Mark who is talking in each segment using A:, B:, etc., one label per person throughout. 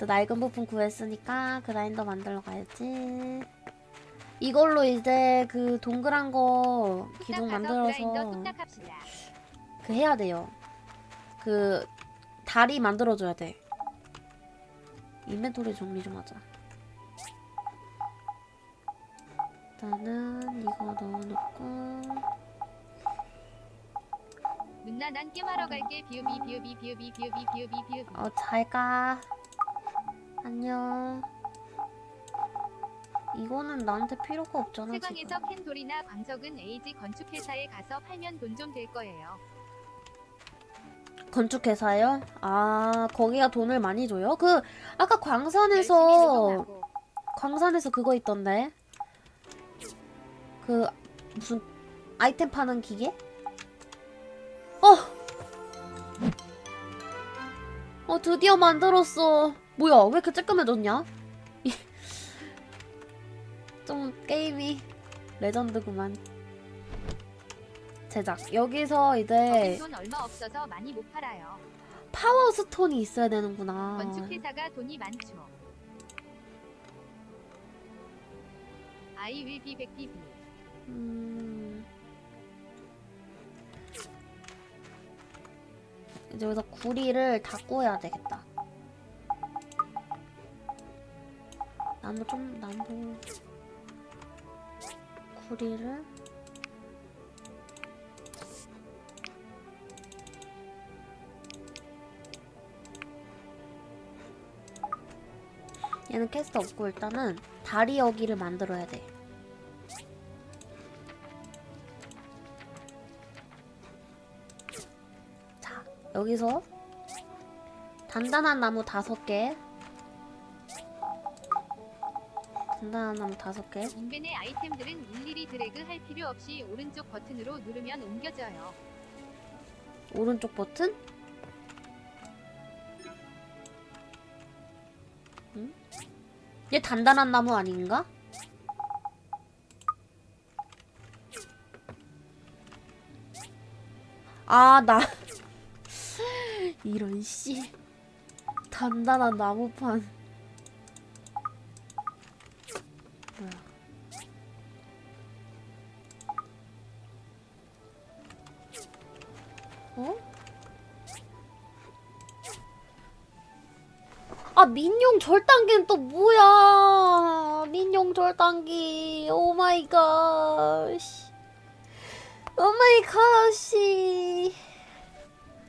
A: 또 낡은 부품 구했으니까 그라인더 만들러 가야지. 이걸로 이제 그 동그란 거 기둥 만들어서. 그 해야 돼요. 그 다리 만들어줘야 돼. 인벤토리 정리 좀 하자. 일단은 이거 넣어놓고
B: 누나 난 게임하러 갈게 비우비 비우비 비우비 비우비 비우비 비우비
A: 어 잘 가. 안녕. 이거는 나한테 필요가 없잖아 지금.
B: 세광에서 캔 돌이나 광석은 에이지 건축회사에 가서 팔면 돈 좀 될 거예요.
A: 건축회사요? 아 거기가 돈을 많이 줘요? 그 아까
B: 열심히
A: 광산에서
B: 노동하고.
A: 광산에서 그거 있던데. 그 무슨 아이템 파는 기계? 어. 어 드디어 만들었어. 뭐야 왜 이렇게 쬐끔해졌냐? 좀 게임이 레전드구만. 제작 여기서
B: 거긴
A: 이제
B: 돈 얼마 없어서 많이 못 팔아요.
A: 파워 스톤이 있어야 되는구나.
B: 건축회사가 돈이 많죠. Be back baby.
A: 음. 이제 여기서 구리를 다 구워야 되겠다. 나무 좀 나무 구리를 얘는 캐스트 없고 일단은 다리 여기를 만들어야 돼. 자, 여기서 단단한 나무 다섯 개. 단단한 나무 다섯 개.
B: 인벤의 아이템들은 일일이 드래그 할 필요 없이 오른쪽 버튼으로 누르면 옮겨져요.
A: 오른쪽 버튼? 응? 얘 단단한 나무 아닌가? 아, 나 이런 씨 단단한 나무판 뭐야? 어? 아 민용 절단기는 또 뭐야? 민용 절단기. 오 마이 갓. 오 마이 갓.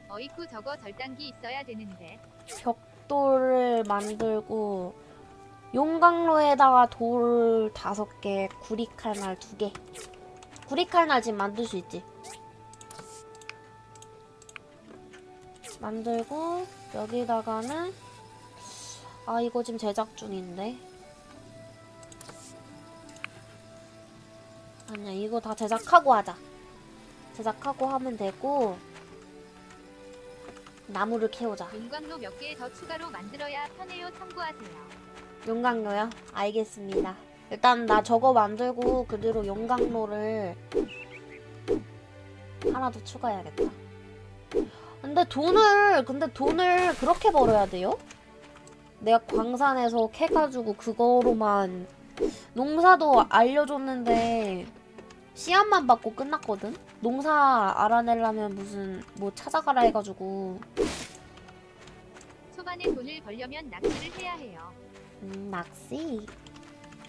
B: 어이쿠 저거 절단기 있어야 되는데.
A: 벽돌을 만들고 용광로에다가 돌 다섯 개, 구리 칼날 두 개. 구리 칼날 지금 만들 수 있지? 만들고 여기다가는 아 이거 지금 제작 중인데 아니야 이거 다 제작하고 하자 제작하고 하면 되고 나무를 캐오자
B: 용광로 몇 개 더 추가로 만들어야 편해요. 참고하세요.
A: 용광로요? 알겠습니다. 일단 나 저거 만들고 그대로 용광로를 하나 더 추가해야겠다. 근데 돈을 근데 돈을 그렇게 벌어야 돼요? 내가 광산에서 캐가지고 그거로만 농사도 알려줬는데 씨앗만 받고 끝났거든? 농사 알아내려면 무슨 뭐 찾아가라 해가지고
B: 초반에 돈을 벌려면 낚시를 해야 해요.
A: 음, 낚시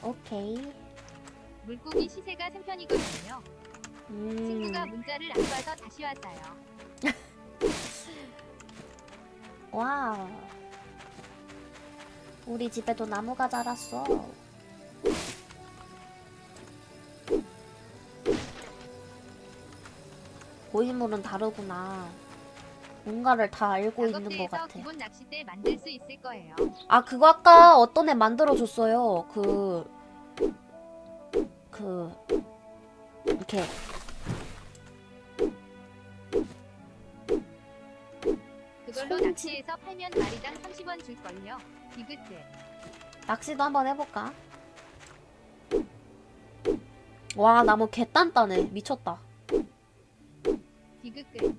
A: 오케이
B: 물고기 시세가 3편이거든요.
A: 음.
B: 친구가 문자를 안 봐서 다시 왔어요.
A: 와우. 우리 집에도 나무가 자랐어. 고인물은 다르구나. 뭔가를 다 알고 있는 것 같아.
B: 기본 낚싯대 만들 수 있을 거예요.
A: 아, 그거 아까 어떤 애 만들어줬어요. 그, 그, 이렇게.
B: 그걸로
A: 손질.
B: 낚시해서 팔면 마리당 30원 줄걸요. 디귿들.
A: 낚시도 한번 해볼까? 와, 나무 개단단해. 미쳤다.
B: 디귿글.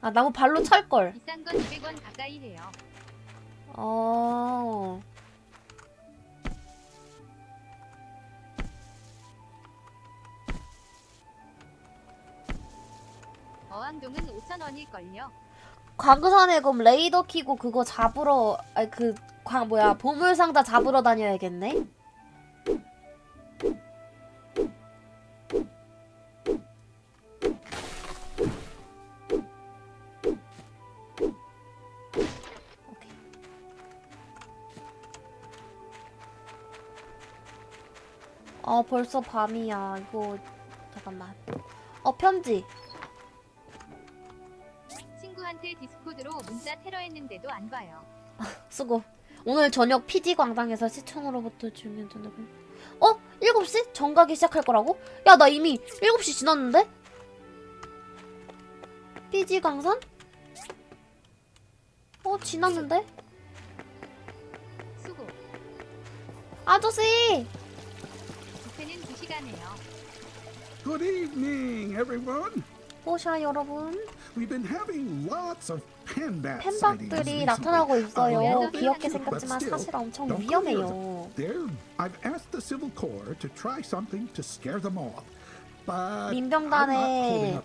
A: 아 나무 발로 찰 걸.
B: 비싼 건 200원 가까이 해요.
A: 어.
B: 어항동은 5,000원일걸요.
A: 광산에 그럼 레이더 키고 그거 잡으러 아니 그광 뭐야 보물 상자 잡으러 다녀야겠네. 어 벌써 밤이야. 이거 잠깐만. 어 편지.
B: 친구한테 디스코드로 문자 테러했는데도 안 봐요.
A: 수고. 오늘 저녁 피지 광장에서 시청으로부터 주면 전화를. 어? 7시? 정각이 시작할 거라고? 야, 나 이미 7시 지났는데? 피지 광산? 어, 지났는데?
B: 수고.
A: 아저씨!
C: Good evening, everyone.
A: 보샤 여러분.
C: We've been having lots of penbat
A: 팬박들이 나타나고 있어요. 귀엽게 생겼지만 사실 엄청 위험해요.
C: There, I've asked the Civil Corps to try something to scare them off. But I'm not
A: 민병단에.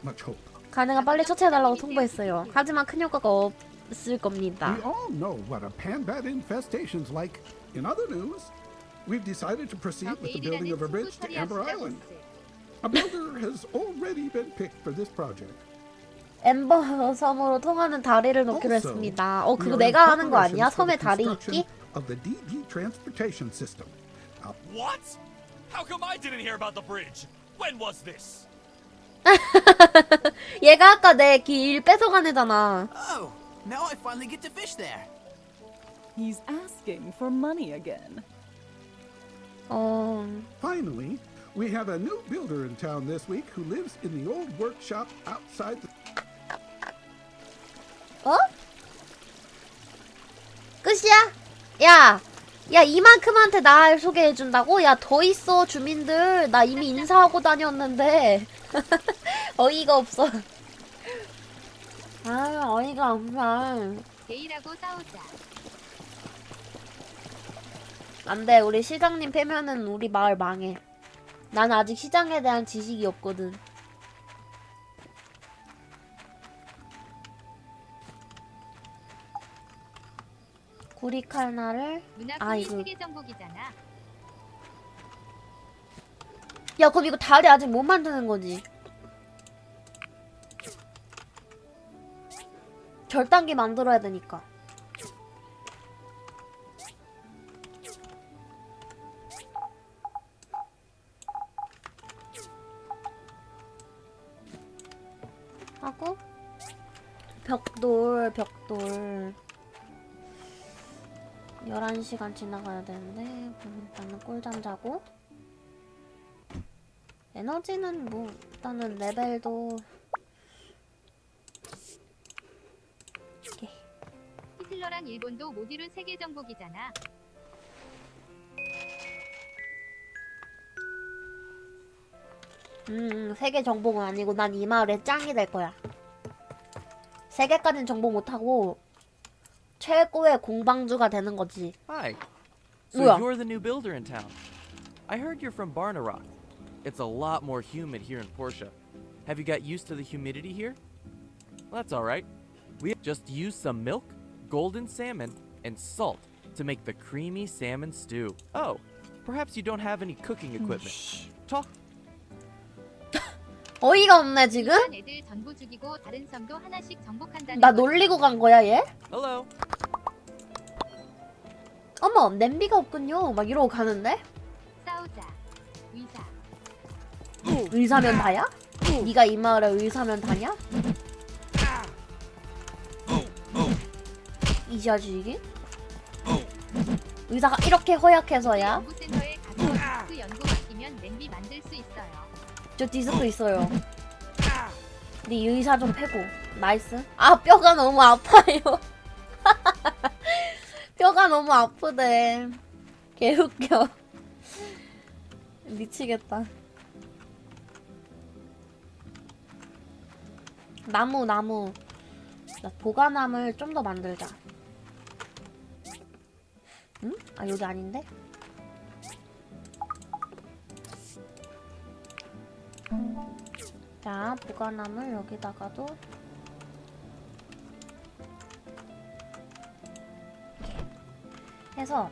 A: 가능한 빨리 처치해달라고 통보했어요. 하지만 큰 효과가 없을 겁니다.
C: We all know what a panbat infestation's like. In other news, we've decided to proceed
B: 저
C: with the building of a bridge to Amber Island. A builder has already been picked for this project.
A: 엠버 섬으로 통하는 다리를 놓기로
C: Also,
A: 했습니다. 어,
C: we
A: 그거
C: are in
A: 내가 하는 거 아니야?
C: preparations for
A: 섬에
C: the
A: 다리
C: construction
A: 있기?
C: Of the DD transportation system. Now,
D: What? How come I didn't hear about the bridge? When was this?
A: 얘가 아까 내 길 뺏어간 애잖아.
E: Oh, now I finally get to fish there.
F: He's asking for money again.
A: 어,
C: Finally, we have a new builder in town this week who lives in the old workshop outside the.
A: 어? 끝이야? 야, 야 이만큼한테 날 소개해준다고? 야 더 있어 주민들. 나 이미 인사하고 다녔는데 어이가 없어. 아 어이가 없어.
B: 게이라고 싸우자.
A: 안 돼 우리 시장님 패면은 우리 마을 망해. 난 아직 시장에 대한 지식이 없거든. 구리칼날을
B: 누나
A: 아, 이거.
B: 세계 정복이잖아.
A: 야 그럼 이거 다리 아직 못 만드는 거지? 절단기 만들어야 되니까 하고 벽돌 벽돌 11시간 지나가야 되는데 일단은 꿀잠 자고 에너지는 뭐 일단은 레벨도 오케이.
B: 히틀러랑 일본도 못 이룬 세계 정복이잖아.
A: 음 세계 정복은 아니고 난 이 마을의 짱이 될 거야 세계까진 정복 못하고 최고의 공방주가 되는 거지
G: Hi. So
A: 뭐야?
G: you're the new builder in town. I heard you're from Barnarock. It's a lot more humid here in Portia. Have you got used to the humidity here? Well, that's all right. We just use some milk, golden salmon, and salt to make the creamy salmon stew. Oh, perhaps you don't have any cooking equipment. Talk.
A: 어이가 없네 지금?
B: 일반 애들 전부 죽이고 다른 섬도 하나씩 정복한다는
A: 나. 놀리고 간 거야 얘?
G: Hello.
A: 어머 냄비가 없군요 막 이러고 가는데?
B: 싸우자. 의사.
A: 의사면 다야? 네가 이 마을에 의사면 다냐? 이 자식이? 의사가 이렇게 허약해서야?
B: 연구센터에
A: 저 디스크 있어요. 네 의사 좀 패고. 나이스. 아 뼈가 너무 아파요. 뼈가 너무 아프대. 개웃겨. 미치겠다. 나무 나무. 나 보관함을 좀 더 만들자. 응? 아 여기 아닌데? 자 보관함을 여기다가도 이렇게 해서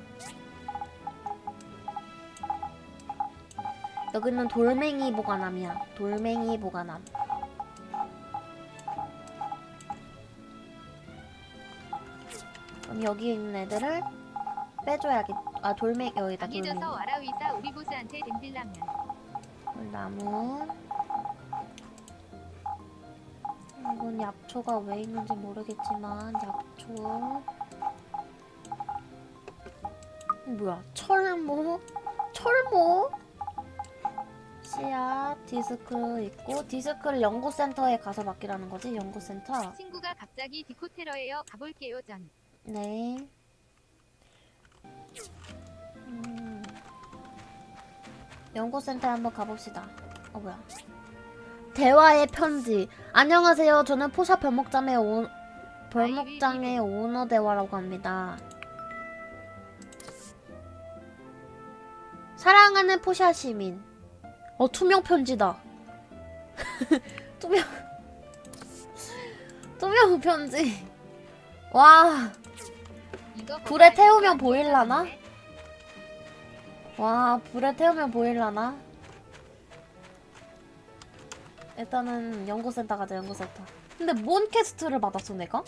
A: 여기는 돌멩이 보관함이야. 돌멩이 보관함. 그럼 여기 있는 애들을 빼줘야겠. 아 돌멩이 여기다 돌멩이.
B: 강해져서 와라 위사 우리 보스한테 댐빌라면
A: 나무. 이건 약초가 왜 있는지 모르겠지만 약초. 뭐야? 철모? 철모? 씨앗, 디스크 있고 디스크를 연구센터에 가서 맡기라는 거지? 연구센터.
B: 친구가 갑자기 디코테러예요. 가볼게요 전.
A: 네. 연구센터에 한번 가봅시다. 어 뭐야? 대화의 편지. 안녕하세요. 저는 포샤 별목장의 오 별목장의 오너 대화라고 합니다. 사랑하는 포샤 시민. 어 투명 편지다. 투명 투명 편지. 와. 불에 태우면 보일라나? 와 불에 태우면 보일라나? 일단은 연구센터 가자 연구센터 근데 뭔 퀘스트를 받았어 내가?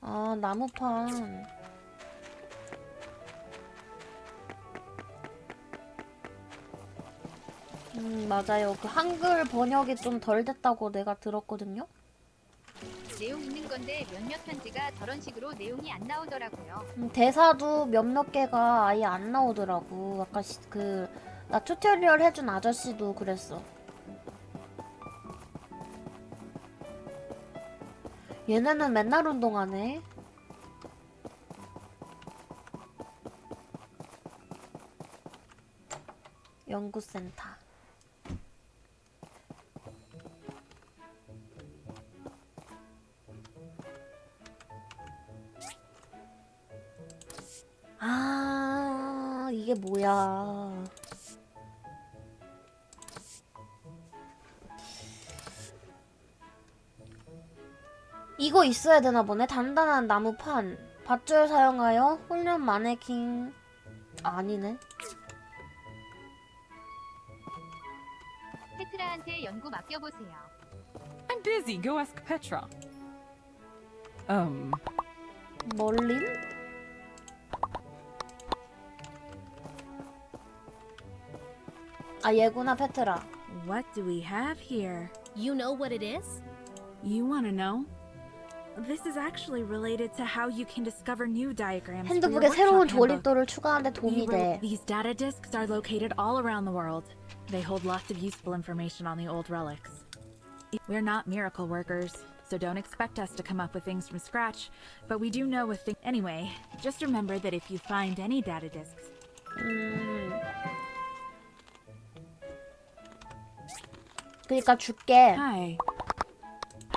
A: 아 나무판 음 맞아요 그 한글 번역이 좀 덜 됐다고 내가 들었거든요
B: 내용 있는 건데 몇몇 편지가 저런 식으로 내용이 안 나오더라고요.
A: 음, 대사도 몇몇 개가 아예 안 나오더라고. 아까 시, 그, 나 튜토리얼 해준 아저씨도 그랬어. 얘네는 맨날 운동하네. 연구센터. 이게 뭐야. 이거 있어야 되나 보네. 단단한 나무판. 밧줄 사용하여 훈련 마네킹. 아, 아니네.
B: 페트라한테 연구 맡겨보세요.
F: I'm busy. Go ask Petra. Um,
A: 멀린? 아, 얘구나, 페트라.
H: What do we have here?
I: You know what it is?
H: You want to know? This is actually related to how you can discover new diagrams. for your
A: 핸드북에 새로운
H: workshop handbook.
A: 조립도를 추가하는데 도움이
H: We wrote-
A: 돼.
H: These data discs are located all around the world. They hold lots of useful information on the old relics. We're not miracle workers, so don't expect us to come up with things from scratch. But we do know a thing. Anyway, just remember that if you find any data discs,
A: 그러니까 줄게.
H: Hi.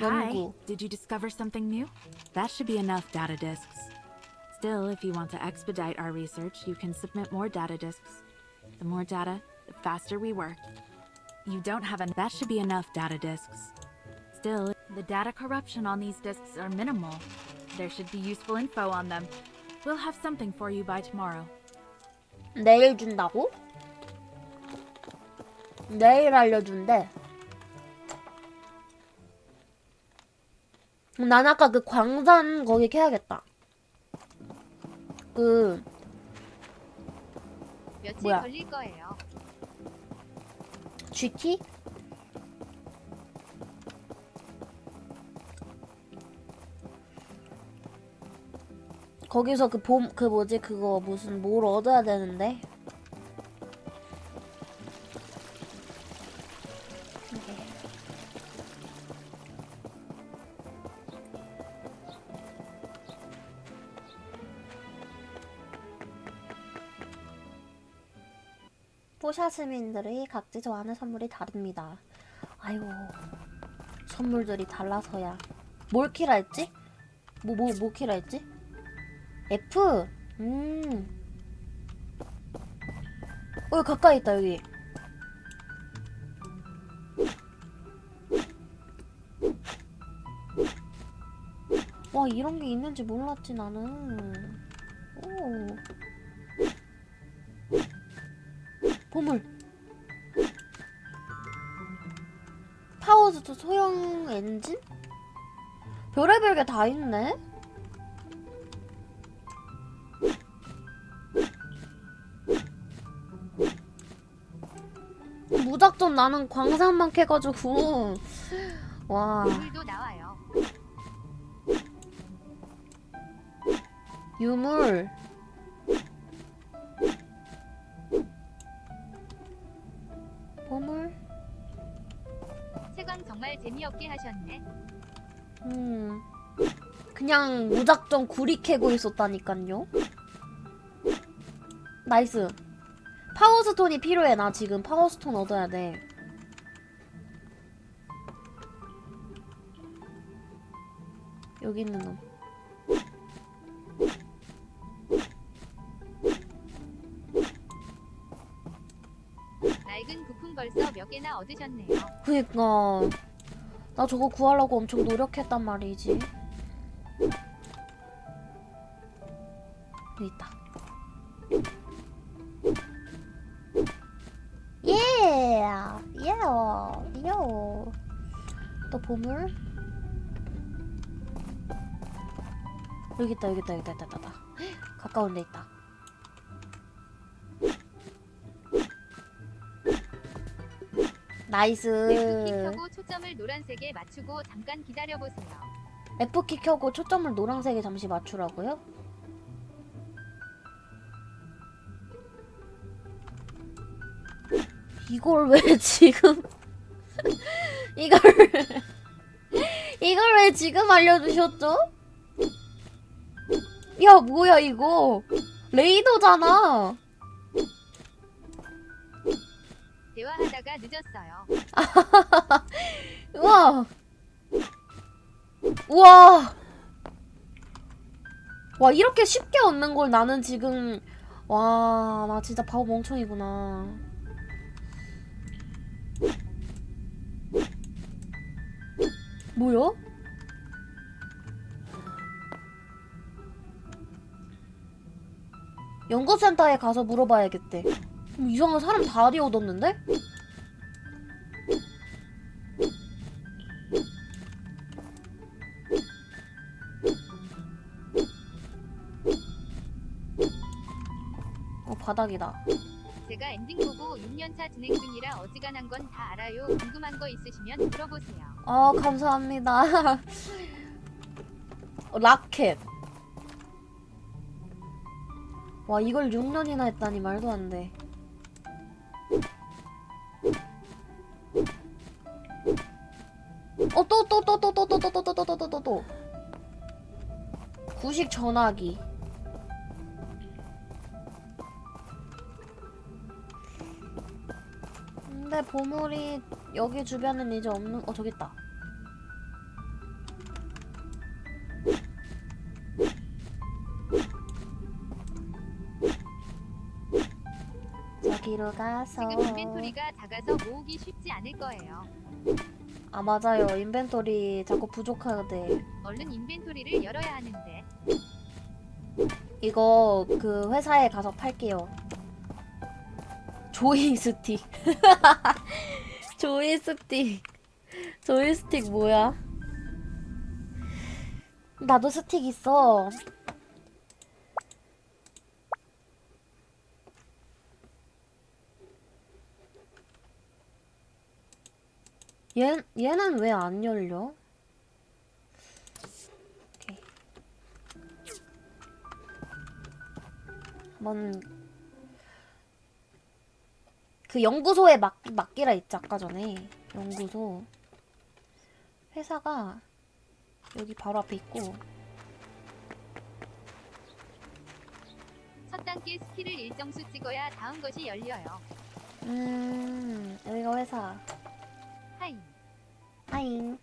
A: 연구.
H: Hi. Did you discover something new? That should be enough data disks. Still, if you want to expedite our research, you can submit more data disks. The more data, the faster we work. You don't have an that should be enough data disks. Still, the data corruption on these disks are minimal. There should be useful info on them. We'll have something for you by tomorrow.
A: 내일 준다고? 내일 알려준대. 난 아까 그 광산 거기 캐야겠다. 그
B: 며칠
A: 뭐야?
B: 걸릴 거예요.
A: GT? 거기서 그 봄 그 뭐지 그거 무슨 뭘 얻어야 되는데 시민들이 각지 좋아하는 선물이 다릅니다. 아이고 선물들이 달라서야 뭘 키라 했지? 뭐 뭐뭐 키라 했지? F 음 어, 여기 가까이 있다 여기 와 이런 게 있는지 몰랐지 나는 오 보물 파워즈도 소형 엔진? 별의별 게 다 있네? 무작정 나는 광산만 캐가지고 와. 유물
B: 정말 재미없게 하셨네.
A: 음 그냥 무작정 구리 캐고 있었다니깐요? 나이스. 파워스톤이 필요해. 나 지금 파워스톤 얻어야 돼. 여기 있는 놈.
B: 낡은 부품 벌써 몇 개나 얻으셨네요.
A: 그니까 나 저거 구하려고 엄청 노력했단 말이지 여기 있다 예! 예! 요! 또 보물? 여기 있다 여기 있다 여기 있다 있다, 있다 가까운 데 있다 나이스
B: F키 켜고 초점을 노란색에 맞추고 잠깐 기다려보세요.
A: F키 켜고 초점을 노란색에 잠시 맞추라고요? 이걸 왜 지금 이걸 이걸 왜 지금 알려주셨죠? 야 뭐야 이거 레이더잖아
B: 대화하다가 늦었어요.
A: 우와 우와 와 이렇게 쉽게 얻는 걸 나는 지금 와 나 진짜 바보 멍청이구나 뭐야? 연구센터에 가서 물어봐야겠대 음, 이상한 사람 다리 얻었는데? 어 바닥이다
B: 제가 엔딩 보고 6년차 진행 중이라 어지간한 건 다 알아요. 궁금한 거 있으시면 물어보세요.
A: 아 감사합니다 어, 라켓 와 이걸 6년이나 했다니 말도 안돼 어또또 또 또 또 또 또 또 또 또 또 또 또 구식 전화기 근데 보물이 여기 주변은 이제 없는 어 저기 있다 저기로 가서.
B: 지금 인벤토리가 작아서 모으기 쉽지 않을 거예요.
A: 아 맞아요. 인벤토리 자꾸 부족하대
B: 얼른 인벤토리를 열어야 하는데.
A: 이거 그 회사에 가서 팔게요. 조이스틱. 조이스틱. 조이스틱 뭐야? 나도 스틱 있어 얘, 얘는 왜 안 열려? 오케이. 한번 그 연구소에 맡, 맡기라 했지 아까 전에 연구소 회사가 여기 바로 앞에 있고
B: 첫 단계 스킬을 일정 수 찍어야 다음 것이 열려요.
A: 음 여기가 회사 欢迎。